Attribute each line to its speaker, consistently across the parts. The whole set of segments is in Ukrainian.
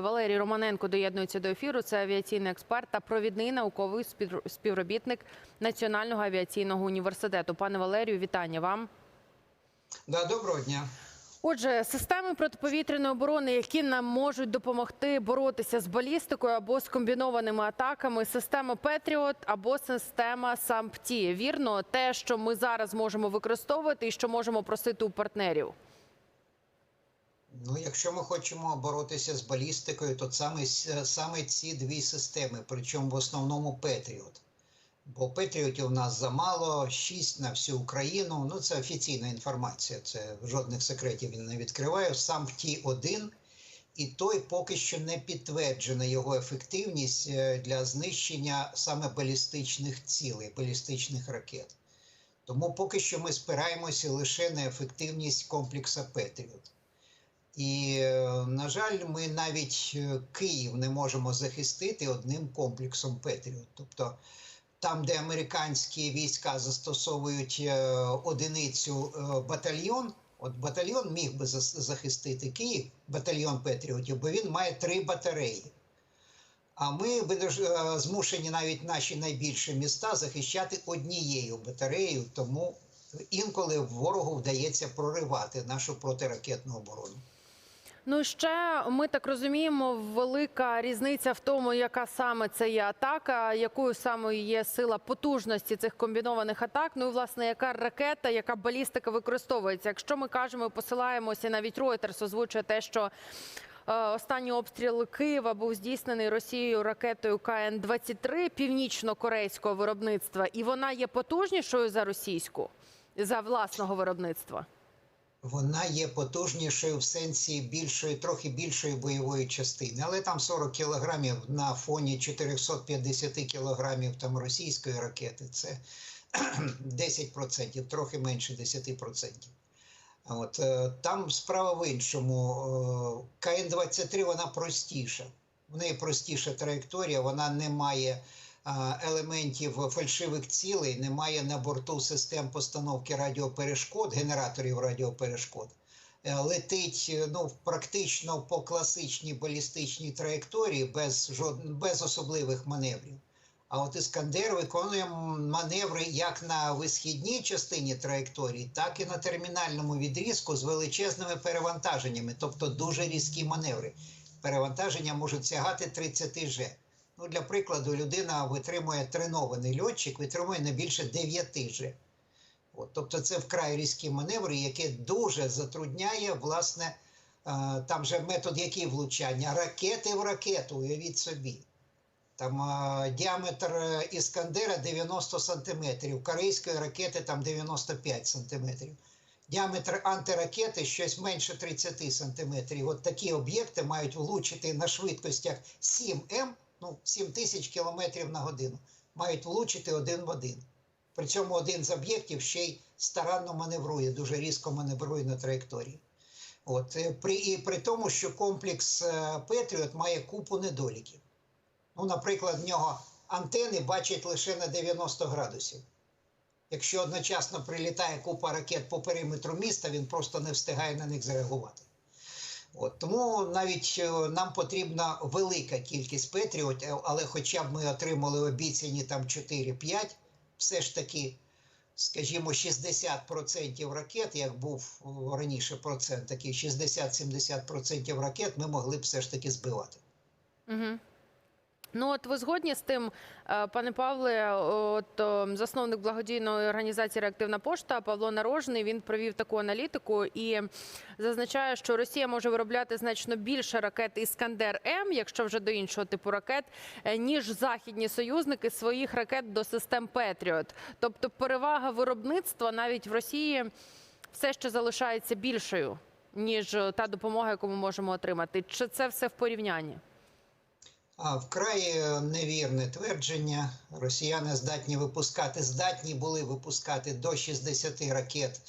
Speaker 1: Валерій Романенко доєднується до ефіру. Це авіаційний експерт та провідний науковий спів- співробітник Національного авіаційного університету. Пане Валерію, вітання вам.
Speaker 2: Да, доброго дня.
Speaker 1: Отже, системи протиповітряної оборони, які нам можуть допомогти боротися з балістикою або з комбінованими атаками, система Петріот або система САМПТІ. Вірно, те, що ми зараз можемо використовувати і що можемо просити у партнерів.
Speaker 2: Ну, якщо ми хочемо боротися з балістикою, то саме, саме ці дві системи, причому в основному Петріот. Бо Петріотів у нас замало, 6 на всю Україну. Ну, це офіційна інформація, це жодних секретів він не відкриває. Сам в ті один, і той поки що не підтверджена його ефективність е, для знищення саме балістичних цілей, балістичних ракет. Тому поки що ми спираємося лише на ефективність комплексу Петріот. І, е, на жаль, ми навіть е, Київ не можемо захистити одним комплексом Петріот. Тобто там, де американські війська застосовують е, одиницю батальйон, от батальйон міг би захистити Київ, батальйон Петріотів, бо він має три батареї. А ми змушені навіть наші найбільші міста захищати однією батареєю, тому інколи ворогу вдається проривати нашу протиракетну оборону.
Speaker 1: Ну і ще ми так розуміємо, велика різниця в тому, яка саме це є атака, якою саме є сила потужності цих комбінованих атак. Ну і власне, яка ракета, яка балістика використовується. Якщо ми кажемо, посилаємося, навіть Reuters озвучує те, що е, останній обстріл Києва був здійснений Росією ракетою КН-23 північно-корейського виробництва, і вона є потужнішою за російську за власного виробництва.
Speaker 2: Вона є потужнішою в сенсі більшої, трохи більшої бойової частини, але там 40 кілограмів на фоні 450 кілограмів там російської ракети. Це 10%, трохи менше 10%. А От е, там справа в іншому. Е, КН-23 вона простіша. В неї простіша траєкторія, вона не має елементів фальшивих цілей, немає на борту систем постановки радіоперешкод, генераторів радіоперешкод. Е, Летить е, ну, практично по класичній балістичній траєкторії без, жод... без особливих маневрів. А от Іскандер виконує маневри як на висхідній частині траєкторії, так і на термінальному відрізку з величезними перевантаженнями, тобто дуже різкі маневри. Перевантаження можуть сягати 30 Ж. Ну, для прикладу, людина витримує тренований льотчик, витримує не більше 9 Ж. От, тобто це вкрай різкі маневри, які дуже затрудняє, власне, е, там же метод який влучання? Ракети в ракету, уявіть собі. Там е, діаметр е, Іскандера 90 сантиметрів, корейської ракети там 95 сантиметрів. Діаметр антиракети щось менше 30 сантиметрів. От такі об'єкти мають влучити на швидкостях 7М, ну 7 тисяч кілометрів на годину. Мають влучити один в один. При цьому один з об'єктів ще й старанно маневрує, дуже різко маневрує на траєкторії. От, е, при, і при тому, що комплекс е, Петріот має купу недоліків. Ну, наприклад, в нього антени бачать лише на 90 градусів. Якщо одночасно прилітає купа ракет по периметру міста, він просто не встигає на них зреагувати. От, тому навіть е, нам потрібна велика кількість Петріот, е, але хоча б ми отримали обіцяні там 4-5, все ж таки, скажімо, 60% ракет, як був раніше процент, такий 60-70% ракет ми могли б все ж таки збивати.
Speaker 1: Угу. Ну, от ви згодні з тим, е, пане Павле, от засновник благодійної організації Реактивна пошта Павло Нарожний він провів таку аналітику і зазначає, що Росія може виробляти значно більше ракет Іскандер М, якщо вже до іншого типу ракет, е, ніж західні союзники своїх ракет до систем Петріот. Тобто, перевага виробництва навіть в Росії все ще залишається більшою ніж е, та допомога, яку ми можемо отримати. Чи це все в порівнянні?
Speaker 2: Вкрай е, невірне твердження. Росіяни здатні випускати, здатні були випускати до 60 ракет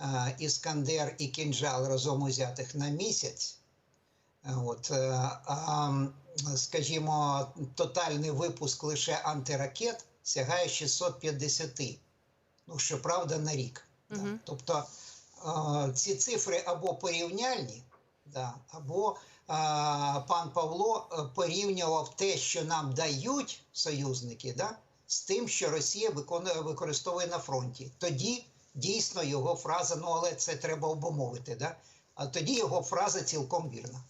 Speaker 2: е, Іскандер і Кінжал разом узятих на місяць. От, е, а, скажімо, тотальний випуск лише антиракет сягає 650. Ну, щоправда, на рік. Да. Тобто ці цифри або порівняльні, да, або пан Павло е, порівнював те, що нам дають союзники, да, з тим, що Росія виконує, використовує на фронті. Тоді дійсно його фраза, ну але це треба обумовити. Да? А тоді його фраза цілком вірна.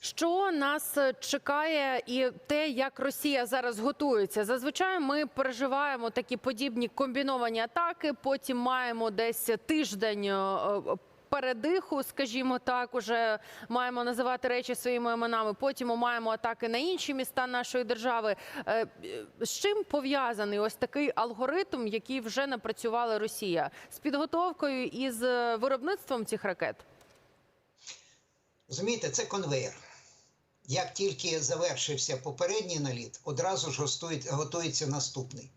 Speaker 1: Що нас чекає, і те, як Росія зараз готується. Зазвичай ми переживаємо такі подібні комбіновані атаки. Потім маємо десь тиждень е, передиху, скажімо так, уже маємо називати речі своїми іменами. Потім маємо атаки на інші міста нашої держави. Е, З чим пов'язаний ось такий алгоритм, який вже напрацювала Росія з підготовкою і з е, виробництвом цих ракет?
Speaker 2: Розумієте, це конвейер. Як тільки завершився попередній наліт, одразу ж готується наступний.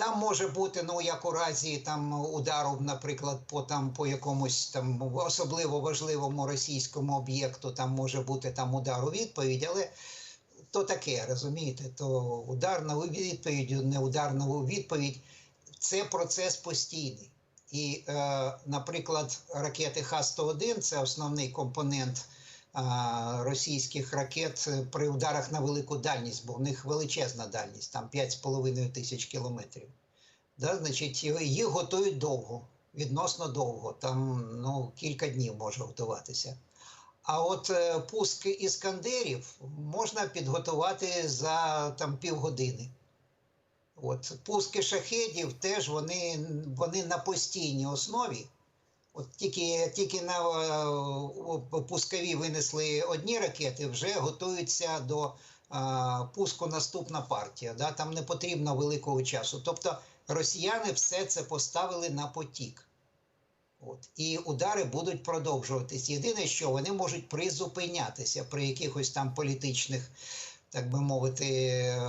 Speaker 2: Там може бути, ну як у разі там удару, наприклад, по там по якомусь там особливо важливому російському об'єкту, там може бути там удар у відповідь, але то таке, розумієте, то удар на відповідь, не удар на відповідь. Це процес постійний. І, е, наприклад, ракети Х-101 це основний компонент російських ракет при ударах на велику дальність, бо в них величезна дальність, там 5,5 тисяч кілометрів. Да, значить, їх готують довго, відносно довго, там ну, кілька днів може готуватися. А от е, пуск іскандерів можна підготувати за там, півгодини. От, пуски шахедів теж вони, вони на постійній основі. От тільки, тільки на е, пускові винесли одні ракети, вже готуються до е, пуску наступна партія. Да? Там не потрібно великого часу. Тобто росіяни все це поставили на потік. От. І удари будуть продовжуватись. Єдине, що вони можуть призупинятися при якихось там політичних, так би мовити, е,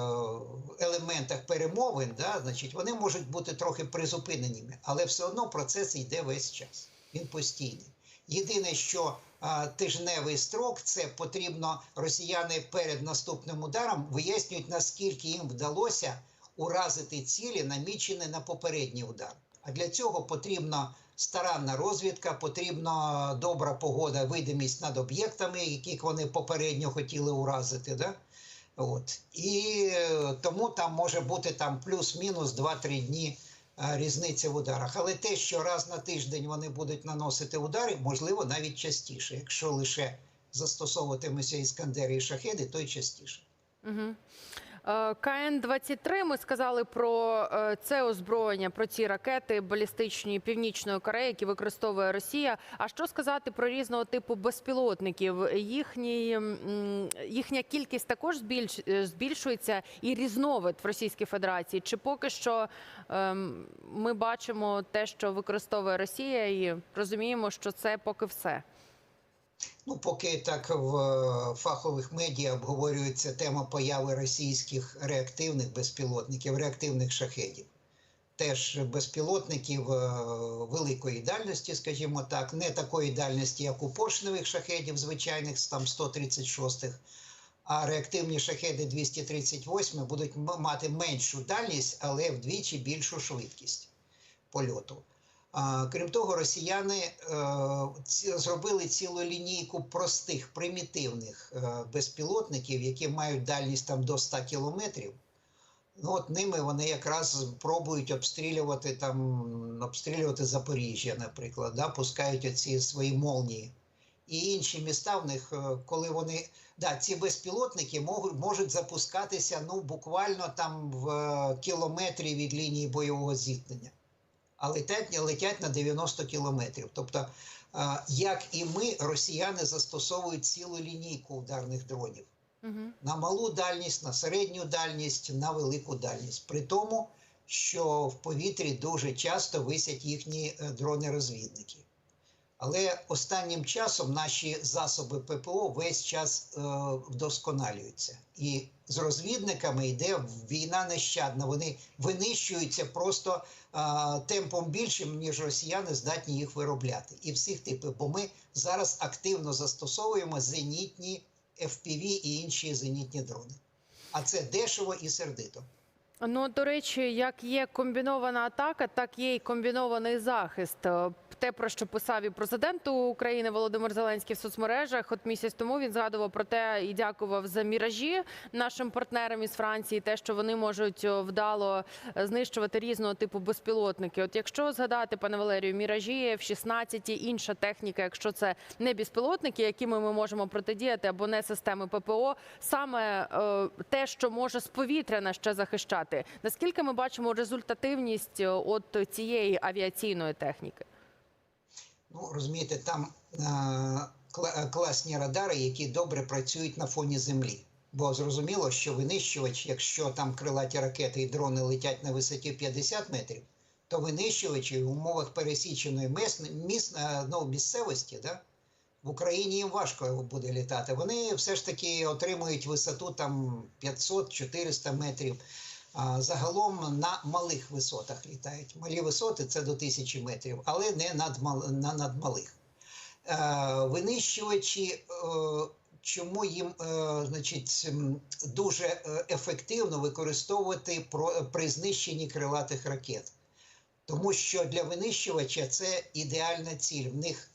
Speaker 2: елементах перемовин, да? значить, вони можуть бути трохи призупиненими, але все одно процес йде весь час. Він постійний. Єдине, що а, тижневий строк це потрібно росіяни перед наступним ударом вияснюють, наскільки їм вдалося уразити цілі, намічені на попередній удар. А для цього потрібна старанна розвідка, потрібна добра погода, видимість над об'єктами, яких вони попередньо хотіли уразити. Да? От. І е, тому там може бути там плюс-мінус 2-3 дні е, різниця в ударах. Але те, що раз на тиждень вони будуть наносити удари, можливо, навіть частіше. Якщо лише застосовуватимуться іскандери і шахеди, то й частіше.
Speaker 1: Угу. КН-23, ми сказали про е, це озброєння, про ці ракети балістичні Північної Кореї, які використовує Росія. А що сказати про різного типу безпілотників? Їхні, їхня кількість також збільш, е, збільшується і різновид в Російській Федерації. Чи поки що ем, ми бачимо те, що використовує Росія, і розуміємо, що це поки все?
Speaker 2: Ну, поки так в е, фахових медіа обговорюється тема появи російських реактивних безпілотників, реактивних шахедів. Теж безпілотників е, великої дальності, скажімо так, не такої дальності, як у поршневих шахедів, звичайних там 136-х, а реактивні шахеди 238 будуть мати меншу дальність, але вдвічі більшу швидкість польоту. Крім того, росіяни е, зробили цілу лінійку простих примітивних е, безпілотників, які мають дальність там до 100 кілометрів. Ну, от ними вони якраз пробують обстрілювати там, обстрілювати Запоріжжя, наприклад, да, пускають оці свої молнії. І інші міста в них, е, коли вони. Да, ці безпілотники можуть, можуть запускатися ну, буквально там в кілометрі від лінії бойового зіткнення а летять, летять на 90 кілометрів. Тобто, як і ми, росіяни застосовують цілу лінійку ударних дронів
Speaker 1: Угу.
Speaker 2: на малу дальність, на середню дальність, на велику дальність. При тому, що в повітрі дуже часто висять їхні е, дрони-розвідники. Але останнім часом наші засоби ППО весь час е, вдосконалюються. І з розвідниками йде війна нещадна. Вони винищуються просто е, темпом більшим, ніж росіяни здатні їх виробляти. І всіх типів. Бо ми зараз активно застосовуємо зенітні FPV і інші зенітні дрони. А це дешево і сердито.
Speaker 1: Ну, до речі, як є комбінована атака, так є і комбінований захист. Те, про що писав і президент України Володимир Зеленський в соцмережах. От місяць тому він згадував про те і дякував за міражі нашим партнерам із Франції, те, що вони можуть вдало е, знищувати різного типу безпілотники. От якщо згадати, пане Валерію, міражі в 16 інша техніка, якщо це не безпілотники, якими ми можемо протидіяти, або не системи ППО, саме е, те, що може з повітря ще захищати. Наскільки ми бачимо результативність от цієї авіаційної техніки?
Speaker 2: Ну, розумієте, там е, класні радари, які добре працюють на фоні землі. Бо зрозуміло, що винищувач, якщо там крилаті ракети і дрони летять на висоті 50 метрів, то винищувачі в умовах пересіченої міс, міс, е, ну, місцевості, да, в Україні їм важко буде літати. Вони все ж таки отримують висоту там 500-400 метрів. Загалом на малих висотах літають. Малі висоти це до тисячі метрів, але не на надмалих. Е, винищувачі, е, чому їм е, значить, дуже ефективно використовувати при знищенні крилатих ракет. Тому що для винищувача це ідеальна ціль. В них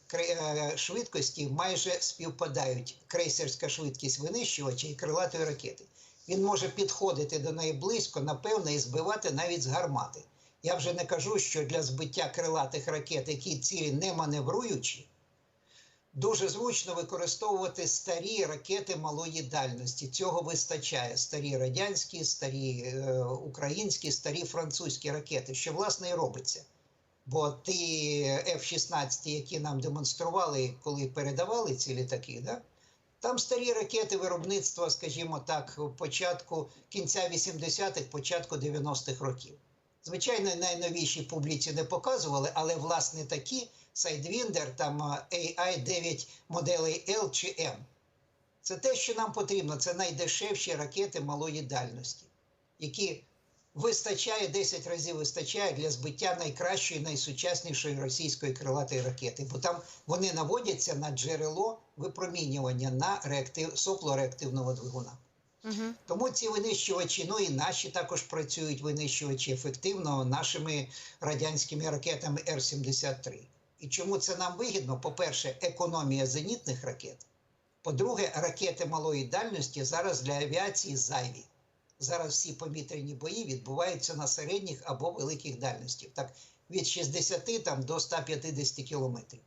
Speaker 2: швидкості майже співпадають крейсерська швидкість винищувача і крилатої ракети. Він може підходити до неї близько, напевно, і збивати навіть з гармати. Я вже не кажу, що для збиття крилатих ракет, які цілі не маневруючі, дуже зручно використовувати старі ракети малої дальності. Цього вистачає. Старі радянські, старі е, українські, старі французькі ракети, що власне і робиться. Бо ті F-16, які нам демонстрували, коли передавали ці літаки, да? Там старі ракети виробництва, скажімо так, початку кінця 80-х, початку 90-х років. Звичайно, найновіші публіці не показували, але власне такі Sidewinder, там AI-9 моделей L чи M. Це те, що нам потрібно. Це найдешевші ракети малої дальності, які вистачає 10 разів вистачає для збиття найкращої, найсучаснішої російської крилатої ракети, бо там вони наводяться на джерело випромінювання на реактив, сопло реактивного двигуна.
Speaker 1: Угу.
Speaker 2: Тому ці винищувачі, ну і наші також працюють винищувачі ефективно нашими радянськими ракетами Р-73. І чому це нам вигідно? По-перше, економія зенітних ракет. По-друге, ракети малої дальності зараз для авіації зайві. Зараз всі повітряні бої відбуваються на середніх або великих дальностях, так від 60 там, до 150 кілометрів.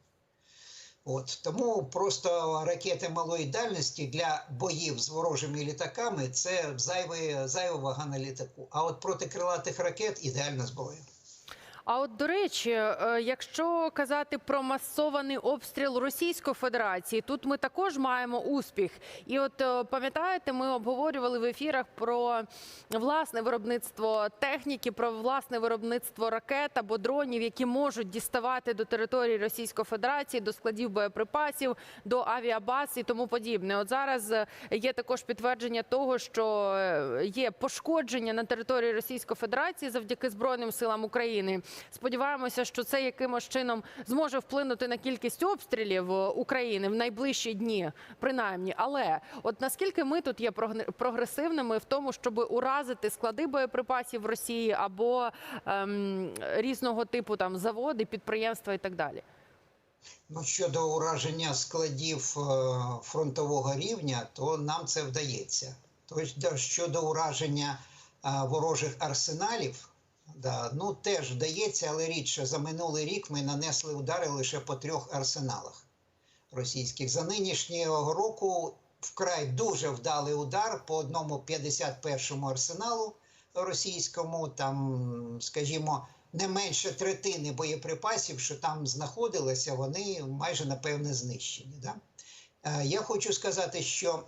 Speaker 2: От тому просто ракети малої дальності для боїв з ворожими літаками це зайвий, зайва вага на літаку. А от проти крилатих ракет ідеальна зброя.
Speaker 1: А от до речі, е, якщо казати про масований обстріл Російської Федерації, тут ми також маємо успіх. І от е, пам'ятаєте, ми обговорювали в ефірах про власне виробництво техніки, про власне виробництво ракет або дронів, які можуть діставати до території Російської Федерації, до складів боєприпасів, до авіабаз і тому подібне. От зараз е, є також підтвердження того, що є пошкодження на території Російської Федерації завдяки Збройним силам України. Сподіваємося, що це якимось чином зможе вплинути на кількість обстрілів е, України в найближчі дні, принаймні. Але от наскільки ми тут є прогресивними в тому, щоб уразити склади боєприпасів Росії або ем, різного типу там заводи, підприємства і так далі.
Speaker 2: Ну, щодо ураження складів е, фронтового рівня, то нам це вдається. Тобто, щодо ураження е, ворожих арсеналів, да, ну теж вдається, але рідше за минулий рік ми нанесли удари лише по трьох арсеналах російських. За нинішнього року вкрай дуже вдалий удар по одному 51-му арсеналу російському, там, скажімо, не менше третини боєприпасів, що там знаходилися, вони майже напевне знищені. Да? Е, Я хочу сказати, що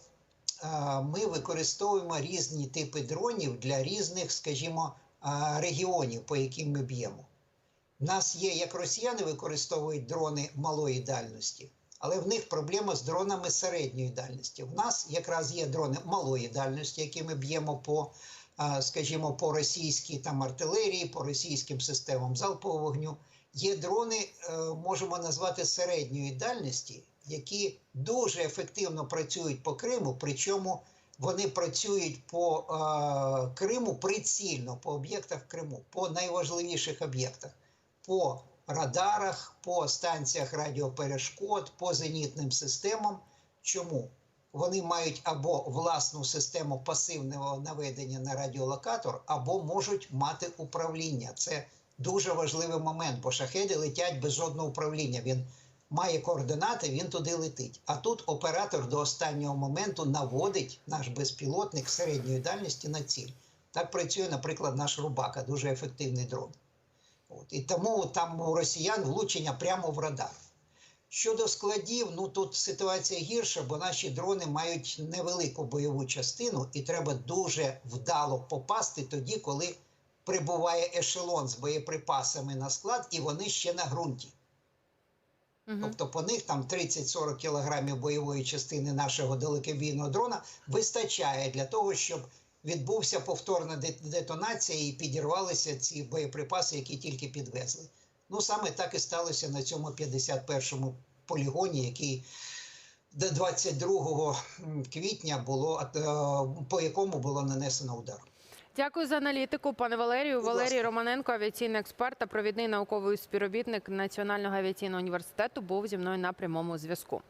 Speaker 2: е, ми використовуємо різні типи дронів для різних, скажімо, регіонів, по яким ми б'ємо. У нас є, як росіяни використовують дрони малої дальності, але в них проблема з дронами середньої дальності. В нас якраз є дрони малої дальності, які ми б'ємо по, скажімо, по російській там артилерії, по російським системам залпового вогню. Є дрони, е, можемо назвати середньої дальності, які дуже ефективно працюють по Криму, причому вони працюють по е, Криму прицільно, по об'єктах Криму, по найважливіших об'єктах, по радарах, по станціях радіоперешкод, по зенітним системам. Чому? Вони мають або власну систему пасивного наведення на радіолокатор, або можуть мати управління. Це дуже важливий момент, бо шахеди летять без жодного управління. Він має координати, він туди летить. А тут оператор до останнього моменту наводить наш безпілотник середньої дальності на ціль. Так працює, наприклад, наш Рубака, дуже ефективний дрон. От. І тому там у росіян влучення прямо в радар. Щодо складів, ну тут ситуація гірша, бо наші дрони мають невелику бойову частину, і треба дуже вдало попасти тоді, коли прибуває ешелон з боєприпасами на склад, і вони ще на ґрунті. Тобто по них там 30-40 кілограмів бойової частини нашого далекобійного дрона вистачає для того, щоб відбувся повторна де- детонація і підірвалися ці боєприпаси, які тільки підвезли. Ну саме так і сталося на цьому 51-му полігоні, який до 22 квітня було е, по якому було нанесено удар.
Speaker 1: Дякую за аналітику, пане Валерію. Валерій. Романенко, авіаційний експерт та провідний науковий співробітник Національного авіаційного університету, був зі мною на прямому зв'язку.